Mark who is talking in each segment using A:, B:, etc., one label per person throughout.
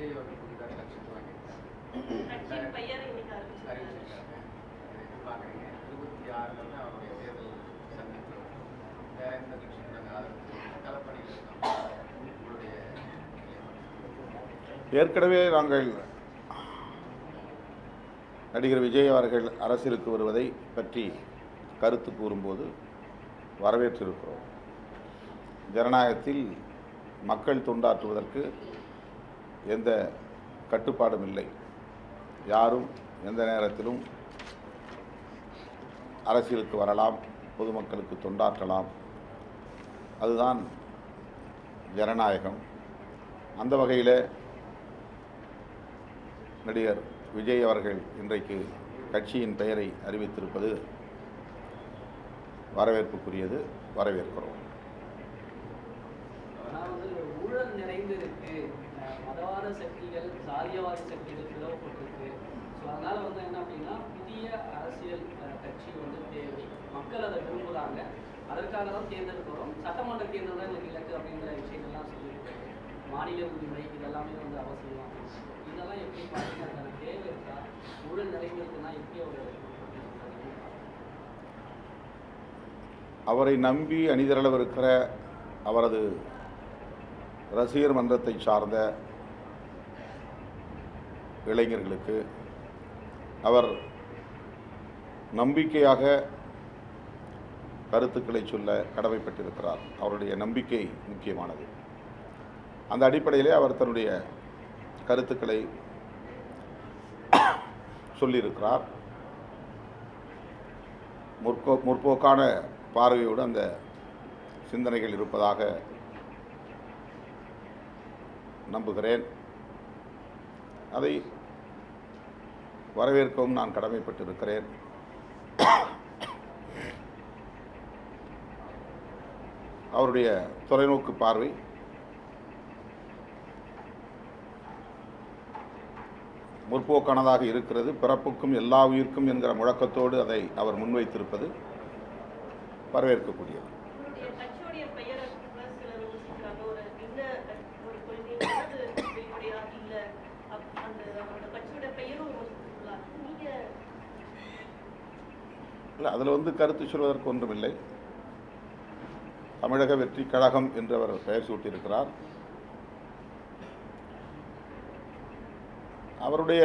A: விஜய் அவர்கள் புதிதாக இருபத்தி ஆறுல அவருடைய தேர்தல் சந்திப்பு நாங்கள் ஆதரவு உங்களுடைய
B: ஏற்கனவே நாங்கள் நடிகர் விஜய் அவர்கள் அரசியலுக்கு வருவதை பற்றி கருத்து கூறும்போது வரவேற்றிருக்கிறோம். ஜனநாயகத்தில் மக்கள் தொண்டாற்றுவதற்கு எந்த கட்டுப்பாடும் இல்லை. யாரும் எந்த நேரத்திலும் அரசியலுக்கு வரலாம் பொதுமக்களுக்கு தொண்டாற்றலாம். அதுதான் ஜனநாயகம். அந்த வகையில் நடிகர் விஜய் அவர்கள் இன்றைக்கு கட்சியின் பெயரை அறிவித்திருப்பது வரவேற்புக்குரியது. வரவேற்கிறோம்.
C: மதவாத சக்திகள் சாதியவாத சக்திகள் பிளவுபட்டிருக்கு ஸோ அதனால வந்து என்ன அப்படின்னா புதிய அரசியல் அஹ், கட்சி வந்து தேவை. மக்கள் அதை விரும்புகிறாங்க அதற்காக தான் தேர்ந்தெடுக்கிறோம். சட்டமன்ற தேர்தல் தான் எங்களுக்கு இலக்கு அப்படிங்கிற விஷயங்கள்லாம் சொல்லியிருக்காங்க மாநில உரிமை இதெல்லாமே வந்து அவசியம் இதெல்லாம் எப்படி பார்த்தீங்கன்னா அதுக்கான தேவை இருக்கா? ஊழல் நிறைந்திருக்குன்னா எப்படி அவர்
B: அவரை நம்பி அணிதிரளவிருக்கிற அவரது ரசிகர் மன்றத்தை சார்ந்த இளைஞர்களுக்கு அவர் நம்பிக்கையாக கருத்துக்களை சொல்ல கடமைப்பட்டிருக்கிறார். அவருடைய நம்பிக்கை முக்கியமானது. அந்த அடிப்படையிலே அவர் தன்னுடைய கருத்துக்களை சொல்லியிருக்கிறார். முற்போ முற்போக்கான பார்வையோடு அந்த சிந்தனைகள் இருப்பதாக நம்புகிறேன். அதை வரவேற்கவும் நான் கடமைப்பட்டிருக்கிறேன். அவருடைய தொலைநோக்கு பார்வை முற்போக்கானதாக இருக்கிறது. பிறப்புக்கும் எல்லா உயிர்க்கும் என்கிற முழக்கத்தோடு அதை அவர் முன்வைத்திருப்பது வரவேற்கக்கூடியது. இல்லை அதில் வந்து கருத்து சொல்வதற்கு ஒன்றுமில்லை. தமிழக வெற்றி கழகம் என்று அவர் பெயர் சூட்டியிருக்கிறார். அவருடைய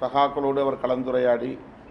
B: சகாக்களோடு அவர் கலந்துரையாடி